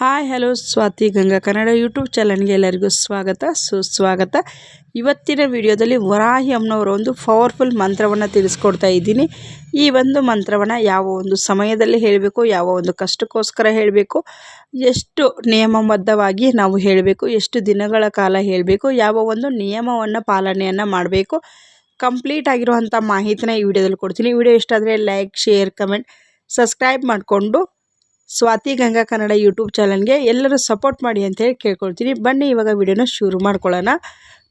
Hi, hello, Swathi Ganga Kannada YouTube ಚಾನಲ್ಗೆ ಎಲ್ಲರಿಗೂ ಸ್ವಾಗತ, ಸುಸ್ವಾಗತ. ಇವತ್ತಿನ ವಿಡಿಯೋದಲ್ಲಿ ವರಾಹಿ ಅಮ್ಮನವರ ಒಂದು ಪವರ್ಫುಲ್ ಮಂತ್ರವನ್ನು ತಿಳಿಸ್ಕೊಡ್ತಾ ಇದ್ದೀನಿ. ಈ ಒಂದು ಮಂತ್ರವನ್ನು ಯಾವ ಒಂದು ಸಮಯದಲ್ಲಿ ಹೇಳಬೇಕು, ಯಾವ ಒಂದು ಕಷ್ಟಕ್ಕೋಸ್ಕರ ಹೇಳಬೇಕು, ಎಷ್ಟು ನಿಯಮಬದ್ಧವಾಗಿ ನಾವು ಹೇಳಬೇಕು, ಎಷ್ಟು ದಿನಗಳ ಕಾಲ ಹೇಳಬೇಕು, ಯಾವ ಒಂದು ನಿಯಮವನ್ನು ಪಾಲನೆಯನ್ನು ಮಾಡಬೇಕು, ಕಂಪ್ಲೀಟ್ ಆಗಿರುವಂಥ ಮಾಹಿತಿನ ಈ ವಿಡಿಯೋದಲ್ಲಿ ಕೊಡ್ತೀನಿ. ವಿಡಿಯೋ ಇಷ್ಟ ಲೈಕ್, ಶೇರ್, ಕಮೆಂಟ್, ಸಬ್ಸ್ಕ್ರೈಬ್ ಮಾಡಿಕೊಂಡು ಸ್ವಾತಿ ಗಂಗಾ ಕನ್ನಡ ಯೂಟ್ಯೂಬ್ ಚಾನಲ್ಗೆ ಎಲ್ಲರೂ ಸಪೋರ್ಟ್ ಮಾಡಿ ಅಂತೇಳಿ ಕೇಳ್ಕೊಳ್ತೀನಿ. ಬನ್ನಿ ಇವಾಗ ವಿಡಿಯೋನ ಶುರು ಮಾಡ್ಕೊಳ್ಳೋಣ.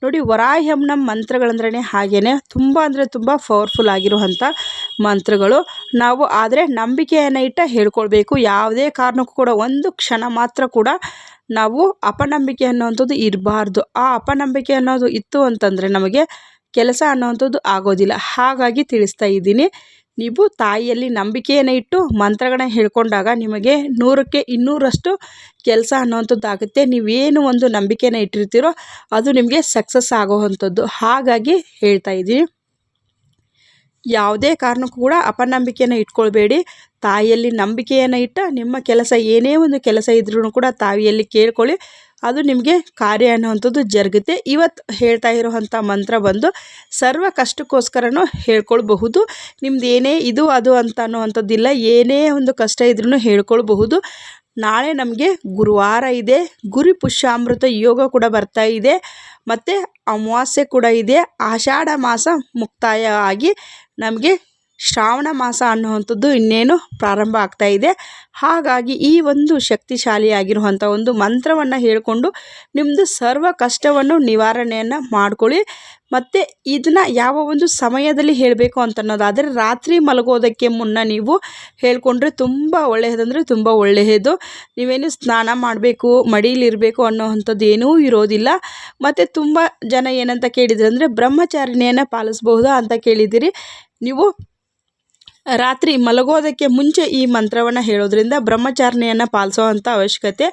ನೋಡಿ ವರಾಹ್ಯಂನ ಮಂತ್ರಗಳಂದ್ರೆ ಹಾಗೇ ತುಂಬ ಅಂದರೆ ತುಂಬ ಪವರ್ಫುಲ್ ಆಗಿರುವಂಥ ಮಂತ್ರಗಳು. ನಾವು ಆದರೆ ನಂಬಿಕೆಯನ್ನು ಇಟ್ಟ ಹೇಳ್ಕೊಳ್ಬೇಕು. ಯಾವುದೇ ಕಾರಣಕ್ಕೂ ಕೂಡ ಒಂದು ಕ್ಷಣ ಮಾತ್ರ ಕೂಡ ನಾವು ಅಪನಂಬಿಕೆ ಅನ್ನೋವಂಥದ್ದು ಇರಬಾರ್ದು. ಆ ಅಪನಂಬಿಕೆ ಅನ್ನೋದು ಇತ್ತು ಅಂತಂದರೆ ನಮಗೆ ಕೆಲಸ ಅನ್ನೋವಂಥದ್ದು ಆಗೋದಿಲ್ಲ. ಹಾಗಾಗಿ ತಿಳಿಸ್ತಾ ಇದ್ದೀನಿ. ನೀವು ತಾಯಿಯಲ್ಲಿ ನಂಬಿಕೆಯನ್ನು ಇಟ್ಟು ಮಂತ್ರಗಳನ್ನ ಹೇಳ್ಕೊಂಡಾಗ ನಿಮಗೆ ನೂರಕ್ಕೆ ಇನ್ನೂರಷ್ಟು ಕೆಲಸ ಅನ್ನುವಂಥದ್ದಾಗುತ್ತೆ. ನೀವೇನು ಒಂದು ನಂಬಿಕೆನ ಇಟ್ಟಿರ್ತೀರೋ ಅದು ನಿಮಗೆ ಸಕ್ಸಸ್ ಆಗೋವಂಥದ್ದು. ಹಾಗಾಗಿ ಹೇಳ್ತಾ ಇದ್ದೀನಿ. ಯಾವುದೇ ಕಾರಣಕ್ಕೂ ಕೂಡ ಅಪನಂಬಿಕೆಯನ್ನು ಇಟ್ಕೊಳ್ಬೇಡಿ. ತಾಯಿಯಲ್ಲಿ ನಂಬಿಕೆಯನ್ನು ಇಟ್ಟ ನಿಮ್ಮ ಕೆಲಸ ಏನೇ ಒಂದು ಕೆಲಸ ಇದ್ರೂ ಕೂಡ ತಾಯಿಯಲ್ಲಿ ಕೇಳ್ಕೊಳ್ಳಿ. ಅದು ನಿಮಗೆ ಕಾರ್ಯ ಅನ್ನುವಂಥದ್ದು ಜರುಗುತ್ತೆ. ಇವತ್ತು ಹೇಳ್ತಾ ಇರುವಂಥ ಮಂತ್ರ ಬಂದು ಸರ್ವ ಕಷ್ಟಕ್ಕೋಸ್ಕರನೂ ಹೇಳ್ಕೊಳ್ಬಹುದು. ನಿಮ್ದು ಏನೇ ಇದು ಅದು ಅಂತ ಅನ್ನುವಂಥದ್ದಿಲ್ಲ, ಏನೇ ಒಂದು ಕಷ್ಟ ಇದ್ರೂ ಹೇಳ್ಕೊಳ್ಬಹುದು. ನಾಳೆ ನಮಗೆ ಗುರುವಾರ ಇದೆ, ಗುರಿ ಪುಷ್ಯಾಮೃತ ಯೋಗ ಕೂಡ ಬರ್ತಾ ಇದೆ, ಮತ್ತು ಅಮಾವಾಸ್ಯೆ ಕೂಡ ಇದೆ. ಆಷಾಢ ಮಾಸ ಮುಕ್ತಾಯ ಆಗಿ ನಮಗೆ ಶ್ರಾವಣ ಮಾಸ ಅನ್ನುವಂಥದ್ದು ಇನ್ನೇನು ಪ್ರಾರಂಭ ಆಗ್ತಾ ಇದೆ. ಹಾಗಾಗಿ ಈ ಒಂದು ಶಕ್ತಿಶಾಲಿಯಾಗಿರುವಂಥ ಒಂದು ಮಂತ್ರವನ್ನು ಹೇಳಿಕೊಂಡು ನಿಮ್ಮದು ಸರ್ವ ಕಷ್ಟವನ್ನು ನಿವಾರಣೆಯನ್ನು ಮಾಡಿಕೊಳ್ಳಿ. ಮತ್ತು ಇದನ್ನು ಯಾವ ಒಂದು ಸಮಯದಲ್ಲಿ ಹೇಳಬೇಕು ಅಂತ ಅನ್ನೋದಾದರೆ ರಾತ್ರಿ ಮಲಗೋದಕ್ಕೆ ಮುನ್ನ ನೀವು ಹೇಳಿಕೊಂಡ್ರೆ ತುಂಬ ಒಳ್ಳೆಯದಂದರೆ ತುಂಬ ಒಳ್ಳೆಯದು. ನೀವೇನು ಸ್ನಾನ ಮಾಡಬೇಕು, ಮಡಿಲಿರಬೇಕು ಅನ್ನೋವಂಥದ್ದು ಏನೂ ಇರೋದಿಲ್ಲ. ಮತ್ತು ತುಂಬ ಜನ ಏನಂತ ಕೇಳಿದ್ರೆ ಅಂದರೆ ಬ್ರಹ್ಮಚಾರಿಣಿಯನ್ನು ಪಾಲಿಸ್ಬಹುದಾ ಅಂತ ಕೇಳಿದ್ದೀರಿ. ನೀವು ರಾತ್ರಿ ಮಲಗೋದಕ್ಕೆ ಮುಂಚೆ ಈ ಮಂತ್ರವನ್ನು ಹೇಳೋದ್ರಿಂದ ಬ್ರಹ್ಮಚಾರಣೆಯನ್ನು ಪಾಲಿಸೋವಂಥ ಅವಶ್ಯಕತೆ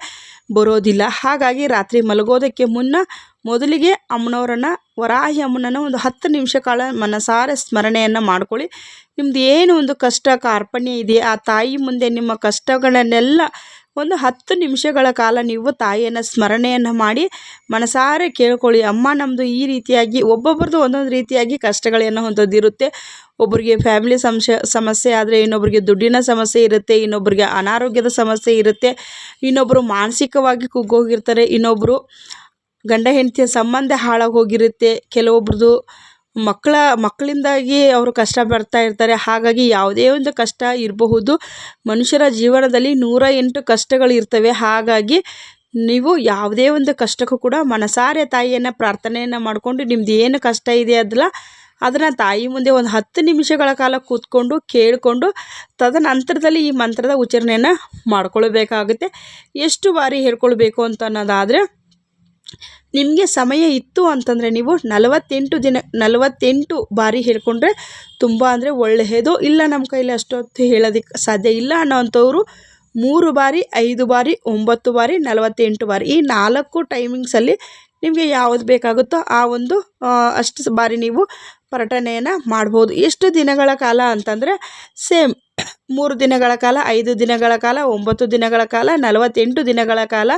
ಬರೋದಿಲ್ಲ. ಹಾಗಾಗಿ ರಾತ್ರಿ ಮಲಗೋದಕ್ಕೆ ಮುನ್ನ ಮೊದಲಿಗೆ ಅಮ್ಮನವರನ್ನು, ವರಾಹಿ ಅಮ್ಮನನ್ನು ಒಂದು ಹತ್ತು ನಿಮಿಷ ಕಾಲ ಮನಸಾರೆ ಸ್ಮರಣೆಯನ್ನು ಮಾಡ್ಕೊಳ್ಳಿ. ನಿಮ್ಮದು ಏನು ಒಂದು ಕಷ್ಟ, ಕಾರ್ಪಣ್ಯ ಇದೆ ಆ ತಾಯಿ ಮುಂದೆ ನಿಮ್ಮ ಕಷ್ಟಗಳನ್ನೆಲ್ಲ ಒಂದು ಹತ್ತು ನಿಮಿಷಗಳ ಕಾಲ ನೀವು ತಾಯಿಯನ್ನು ಸ್ಮರಣೆಯನ್ನು ಮಾಡಿ ಮನಸಾರೆ ಕೇಳ್ಕೊಳ್ಳಿ, ಅಮ್ಮ ನಮ್ಮದು ಈ ರೀತಿಯಾಗಿ ಒಬ್ಬೊಬ್ರದ್ದು ಒಂದೊಂದು ರೀತಿಯಾಗಿ ಕಷ್ಟಗಳನ್ನು ಹೊಂದೋದಿರುತ್ತೆ. ಒಬ್ಬರಿಗೆ ಫ್ಯಾಮಿಲಿ ಸಂಶ, ಸಮಸ್ಯೆ ಆದರೆ ಇನ್ನೊಬ್ಬರಿಗೆ ದುಡ್ಡಿನ ಸಮಸ್ಯೆ ಇರುತ್ತೆ ಇನ್ನೊಬ್ಬರಿಗೆ ಅನಾರೋಗ್ಯದ ಸಮಸ್ಯೆ ಇರುತ್ತೆ. ಇನ್ನೊಬ್ಬರು ಮಾನಸಿಕವಾಗಿ ಕುಗ್ಗೋಗಿರ್ತಾರೆ ಇನ್ನೊಬ್ಬರು ಗಂಡ ಹೆಂಡತಿಯ ಸಂಬಂಧ ಹಾಳಾಗಿ ಹೋಗಿರುತ್ತೆ. ಕೆಲವೊಬ್ರದ್ದು ಮಕ್ಕಳ, ಮಕ್ಕಳಿಂದಾಗಿ ಅವರು ಕಷ್ಟ ಪಡ್ತಾ ಇರ್ತಾರೆ. ಹಾಗಾಗಿ ಯಾವುದೇ ಒಂದು ಕಷ್ಟ ಇರಬಹುದು. ಮನುಷ್ಯರ ಜೀವನದಲ್ಲಿ ನೂರ ಎಂಟು ಕಷ್ಟಗಳು ಇರ್ತವೆ. ಹಾಗಾಗಿ ನೀವು ಯಾವುದೇ ಒಂದು ಕಷ್ಟಕ್ಕೂ ಕೂಡ ಮನಸಾರೆ ತಾಯಿಯನ್ನು ಪ್ರಾರ್ಥನೆಯನ್ನು ಮಾಡಿಕೊಂಡು ನಿಮ್ದು ಏನು ಕಷ್ಟ ಇದೆ ಅದಲ್ಲ ಅದನ್ನು ತಾಯಿ ಮುಂದೆ ಒಂದು ಹತ್ತು ನಿಮಿಷಗಳ ಕಾಲ ಕೂತ್ಕೊಂಡು ಕೇಳಿಕೊಂಡು ತದನಂತರದಲ್ಲಿ ಈ ಮಂತ್ರದ ಉಚ್ಚಾರಣೆಯನ್ನು ಮಾಡ್ಕೊಳ್ಬೇಕಾಗುತ್ತೆ. ಎಷ್ಟು ಬಾರಿ ಹೇಳ್ಕೊಳ್ಬೇಕು ಅಂತ ಅನ್ನೋದಾದರೆ ನಿಮಗೆ ಸಮಯ ಇತ್ತು ಅಂತಂದರೆ ನೀವು ನಲವತ್ತೆಂಟು ದಿನ, ನಲವತ್ತೆಂಟು ಬಾರಿ ಹೇಳಿಕೊಂಡ್ರೆ ತುಂಬ ಅಂದರೆ ಒಳ್ಳೆಯದು ಇಲ್ಲ ನಮ್ಮ ಕೈಲಿ ಅಷ್ಟೊತ್ತು ಹೇಳೋದಕ್ಕೆ ಸಾಧ್ಯ ಇಲ್ಲ ಅನ್ನೋವಂಥವ್ರು ಮೂರು ಬಾರಿ, ಐದು ಬಾರಿ, ಒಂಬತ್ತು ಬಾರಿ, ನಲವತ್ತೆಂಟು ಬಾರಿ ಈ ನಾಲ್ಕು ಟೈಮಿಂಗ್ಸಲ್ಲಿ ನಿಮಗೆ ಯಾವುದು ಬೇಕಾಗುತ್ತೋ ಆ ಒಂದು ಅಷ್ಟು ಬಾರಿ ನೀವು ಪರಟನೆಯನ್ನು ಮಾಡ್ಬೋದು. ಎಷ್ಟು ದಿನಗಳ ಕಾಲ ಅಂತಂದರೆ ಸೇಮ್ ಮೂರು ದಿನಗಳ ಕಾಲ, ಐದು ದಿನಗಳ ಕಾಲ, ಒಂಬತ್ತು ದಿನಗಳ ಕಾಲ, ನಲವತ್ತೆಂಟು ದಿನಗಳ ಕಾಲ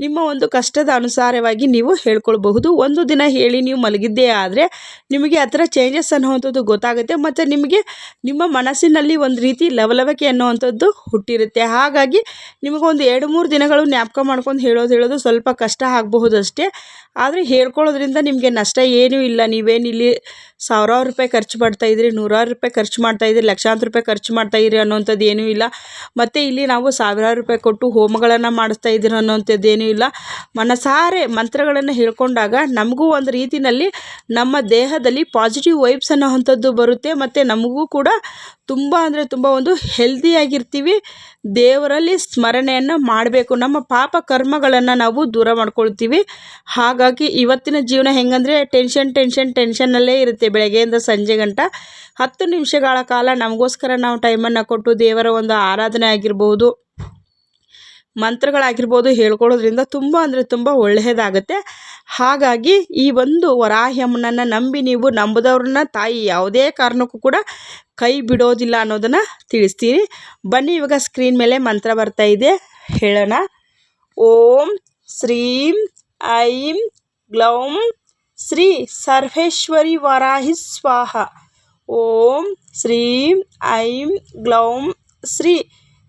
ನಿಮ್ಮ ಒಂದು ಕಷ್ಟದ ಅನುಸಾರವಾಗಿ ನೀವು ಹೇಳ್ಕೊಳ್ಬಹುದು. ಒಂದು ದಿನ ಹೇಳಿ ನೀವು ಮಲಗಿದ್ದೇ ಆದರೆ ನಿಮಗೆ ಆ ಥರ ಚೇಂಜಸ್ ಅನ್ನುವಂಥದ್ದು ಗೊತ್ತಾಗುತ್ತೆ ಮತ್ತು ನಿಮಗೆ ನಿಮ್ಮ ಮನಸ್ಸಿನಲ್ಲಿ ಒಂದು ರೀತಿ ಲವಲವಿಕೆ ಅನ್ನುವಂಥದ್ದು ಹುಟ್ಟಿರುತ್ತೆ. ಹಾಗಾಗಿ ನಿಮಗೊಂದು ಎರಡು ಮೂರು ದಿನಗಳು ಜ್ಞಾಪಕ ಮಾಡ್ಕೊಂಡು ಹೇಳೋದು ಹೇಳೋದು ಸ್ವಲ್ಪ ಕಷ್ಟ ಆಗಬಹುದು ಅಷ್ಟೇ ಆದರೆ ಹೇಳ್ಕೊಳ್ಳೋದ್ರಿಂದ ನಿಮಗೆ ನಷ್ಟ ಏನೂ ಇಲ್ಲ. ನೀವೇನು ಇಲ್ಲಿ ಸಾವಿರಾರು ರೂಪಾಯಿ ಖರ್ಚು ಮಾಡ್ತಾಯಿದ್ರಿ ನೂರಾರು ರೂಪಾಯಿ ಖರ್ಚು ಮಾಡ್ತಾಯಿದ್ರಿ ಲಕ್ಷಾಂತರ ರೂಪಾಯಿ ಖರ್ಚು ಮಾಡ್ತಾಯಿದ್ರಿ ಅನ್ನೋವಂಥದ್ದು ಏನೂ ಇಲ್ಲ. ಮತ್ತು ಇಲ್ಲಿ ನಾವು ಸಾವಿರಾರು ರೂಪಾಯಿ ಕೊಟ್ಟು ಹೋಮಗಳನ್ನು ಮಾಡಿಸ್ತಾ ಇದ್ದೀರಿ ಅನ್ನೋವಂಥದ್ದು ಏನೂ ಇಲ್ಲ. ಮನಸಾರೆ ಮಂತ್ರಗಳನ್ನು ಹೇಳ್ಕೊಂಡಾಗ ನಮಗೂ ಒಂದು ರೀತಿಯಲ್ಲಿ ನಮ್ಮ ದೇಹದಲ್ಲಿ ಪಾಸಿಟಿವ್ ವೈಬ್ಸ್ ಅನ್ನೋವಂಥದ್ದು ಬರುತ್ತೆ. ಮತ್ತು ನಮಗೂ ಕೂಡ ತುಂಬ ಅಂದರೆ ತುಂಬ ಒಂದು ಹೆಲ್ದಿಯಾಗಿರ್ತೀವಿ ದೇವರಲ್ಲಿ ಸ್ಮರಣೆಯನ್ನು ಮಾಡಬೇಕು. ನಮ್ಮ ಪಾಪ ಕರ್ಮಗಳನ್ನು ನಾವು ದೂರ ಮಾಡ್ಕೊಳ್ತೀವಿ. ಹಾಗಾಗಿ ಇವತ್ತಿನ ಜೀವನ ಹೆಂಗಂದರೆ ಟೆನ್ಷನ್ ಟೆನ್ಷನ್, ಟೆನ್ಷನ್ನಲ್ಲೇ ಇರುತ್ತೆ. ಬೆಳಗ್ಗೆಯಿಂದ ಸಂಜೆ ಗಂಟ ಹತ್ತು ನಿಮಿಷಗಳ ಕಾಲ ನಮಗೋಸ್ಕರ ನಾವು ಟೈಮನ್ನು ಕೊಟ್ಟು ದೇವರ ಒಂದು ಆರಾಧನೆ ಆಗಿರ್ಬೋದು, ಮಂತ್ರಗಳಾಗಿರ್ಬೋದು ಹೇಳ್ಕೊಳ್ಳೋದ್ರಿಂದ ತುಂಬ ಅಂದರೆ ತುಂಬ ಒಳ್ಳೆಯದಾಗುತ್ತೆ. ಹಾಗಾಗಿ ಈ ಒಂದು ವರಾಹ್ಯಮ್ಮನನ್ನು ನಂಬಿ ನೀವು ನಂಬದವ್ರನ್ನ ತಾಯಿ ಯಾವುದೇ ಕಾರಣಕ್ಕೂ ಕೂಡ ಕೈ ಬಿಡೋದಿಲ್ಲ ಅನ್ನೋದನ್ನು ತಿಳಿಸ್ತೀನಿ. ಬನ್ನಿ, ಇವಾಗ ಸ್ಕ್ರೀನ್ ಮೇಲೆ ಮಂತ್ರ ಬರ್ತಾ ಇದೆ. ಹೇಳೋಣ. ಓಂ ಶ್ರೀಂ ಐಂ ಗ್ಲೌಂ ಶ್ರೀ ಸರ್ವೇಶ್ವರಿ ವರಾಹಿ ಸ್ವಾಹ ಓಂ ಶ್ರೀಂ ಐಂ ಗ್ಲೌಂ ಶ್ರೀ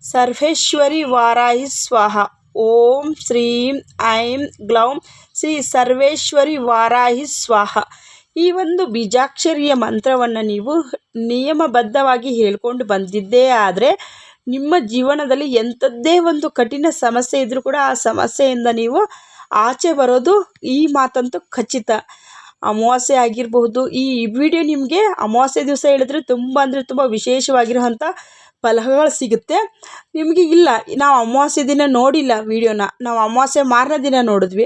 ಸರ್ವೇಶ್ವರಿ ವಾರಾಹಿ ಸ್ವಾಹ ಓಂ ಶ್ರೀಂ ಐಂ ಗ್ಲೌಂ ಶ್ರೀ ಸರ್ವೇಶ್ವರಿ ವಾರಾಹಿ ಸ್ವಾಹ ಈ ಒಂದು ಬೀಜಾಕ್ಷರಿಯ ಮಂತ್ರವನ್ನು ನೀವು ನಿಯಮಬದ್ಧವಾಗಿ ಹೇಳ್ಕೊಂಡು ಬಂದಿದ್ದೇ ಆದರೆ ನಿಮ್ಮ ಜೀವನದಲ್ಲಿ ಎಂಥದ್ದೇ ಒಂದು ಕಠಿಣ ಸಮಸ್ಯೆ ಇದ್ದರೂ ಕೂಡ ಆ ಸಮಸ್ಯೆಯಿಂದ ನೀವು ಆಚೆ ಬರೋದು ಈ ಮಾತಂತೂ ಖಚಿತ. ಅಮಾವಾಸ್ಯೆ ಆಗಿರಬಹುದು, ಈ ವಿಡಿಯೋ ನಿಮಗೆ ಅಮಾವಾಸ್ಯೆ ದಿವಸ ಹೇಳಿದ್ರೆ ತುಂಬ ಅಂದರೆ ತುಂಬ ವಿಶೇಷವಾಗಿರುವಂಥ ಫಲಗಳು ಸಿಗುತ್ತೆ. ನಿಮಗೆ ಇಲ್ಲ, ನಾವು ಅಮಾವಾಸ್ಯೆ ದಿನ ನೋಡಿಲ್ಲ ವಿಡಿಯೋನ ನಾವು ಅಮಾವಾಸ್ಯೆ ಮಾರನೇ ದಿನ ನೋಡಿದ್ವಿ.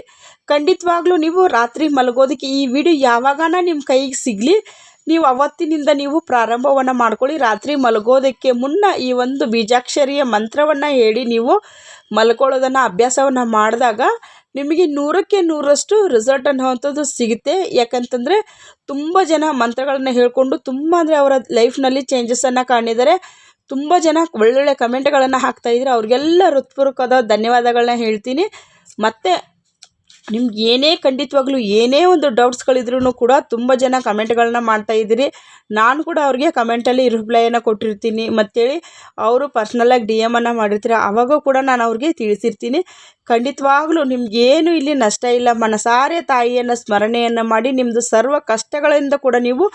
ಖಂಡಿತವಾಗ್ಲೂ ನೀವು ರಾತ್ರಿ ಮಲಗೋದಕ್ಕೆ ಈ ವಿಡಿಯೋ ಯಾವಾಗನ ನಿಮ್ಮ ಕೈಗೆ ಸಿಗಲಿ. ನೀವು ಅವತ್ತಿನಿಂದ ನೀವು ಪ್ರಾರಂಭವನ್ನು ಮಾಡ್ಕೊಳ್ಳಿ. ರಾತ್ರಿ ಮಲಗೋದಕ್ಕೆ ಮುನ್ನ ಈ ಒಂದು ಬೀಜಾಕ್ಷರಿಯ ಮಂತ್ರವನ್ನು ಹೇಳಿ ನೀವು ಮಲ್ಕೊಳ್ಳೋದನ್ನು, ಅಭ್ಯಾಸವನ್ನು ಮಾಡಿದಾಗ ನಿಮಗೆ ನೂರಕ್ಕೆ ನೂರಷ್ಟು ರಿಸಲ್ಟ್ ಅನ್ನೋವಂಥದ್ದು ಸಿಗುತ್ತೆ. ಯಾಕಂತಂದರೆ ತುಂಬ ಜನ ಮಂತ್ರಗಳನ್ನು ಹೇಳಿಕೊಂಡು ತುಂಬ ಅಂದರೆ ಅವರ ಲೈಫ್ನಲ್ಲಿ ಚೇಂಜಸನ್ನು ಕಾಣಿದ್ದಾರೆ ತುಂಬ ಜನ ಒಳ್ಳೊಳ್ಳೆ ಕಮೆಂಟ್ಗಳನ್ನು ಹಾಕ್ತಾಯಿದ್ರೆ ಅವ್ರಿಗೆಲ್ಲ ಹೃತ್ಪೂರ್ವಕವಾದ ಧನ್ಯವಾದಗಳನ್ನ ಹೇಳ್ತೀನಿ. ಮತ್ತು ನಿಮ್ಗೆ ಏನೇ ಖಂಡಿತವಾಗ್ಲೂ ಏನೇ ಒಂದು ಡೌಟ್ಸ್ಗಳಿದ್ರೂ ಕೂಡ ತುಂಬ ಜನ ಕಮೆಂಟ್ಗಳನ್ನ ಮಾಡ್ತಾಯಿದ್ದೀರಿ ನಾನು ಕೂಡ ಅವ್ರಿಗೆ ಕಮೆಂಟಲ್ಲಿ ರಿಪ್ಲೈಯನ್ನು ಕೊಟ್ಟಿರ್ತೀನಿ. ಮತ್ತೇಳಿ ಅವರು ಪರ್ಸ್ನಲಾಗಿ ಡಿ ಅನ್ನು ಮಾಡಿರ್ತೀರ, ಅವಾಗೂ ಕೂಡ ನಾನು ಅವ್ರಿಗೆ ತಿಳಿಸಿರ್ತೀನಿ. ಖಂಡಿತವಾಗ್ಲೂ ನಿಮ್ಗೇನು ಇಲ್ಲಿ ನಷ್ಟ ಇಲ್ಲ. ಮನಸಾರೆ ತಾಯಿಯನ್ನು, ಸ್ಮರಣೆಯನ್ನು ಮಾಡಿ ನಿಮ್ಮದು ಸರ್ವ ಕಷ್ಟಗಳಿಂದ ಕೂಡ ನೀವು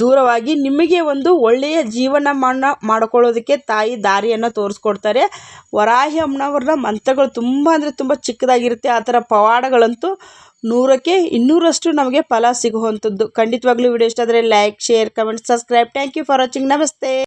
ದೂರವಾಗಿ ನಿಮಗೆ ಒಂದು ಒಳ್ಳೆಯ ಜೀವನವನ್ನು ಮಾಡ್ಕೊಳ್ಳೋದಕ್ಕೆ ತಾಯಿ ದಾರಿಯನ್ನು ತೋರಿಸ್ಕೊಡ್ತಾರೆ. ವರಾಹಿ ಅಮ್ಮನವ್ರನ್ನ ಮಂತ್ರಗಳು ತುಂಬ ಅಂದರೆ ತುಂಬ ಚಿಕ್ಕದಾಗಿರುತ್ತೆ. ಆ ಥರ ಪವಾಡಗಳಂತೂ ನೂರಕ್ಕೆ ಇನ್ನೂರಷ್ಟು ನಮಗೆ ಫಲ ಸಿಗುವಂಥದ್ದು. ಖಂಡಿತವಾಗ್ಲೂ ವಿಡಿಯೋ ಇಷ್ಟ ಆದರೆ like share comment subscribe thank you for watching ನಮಸ್ತೆ.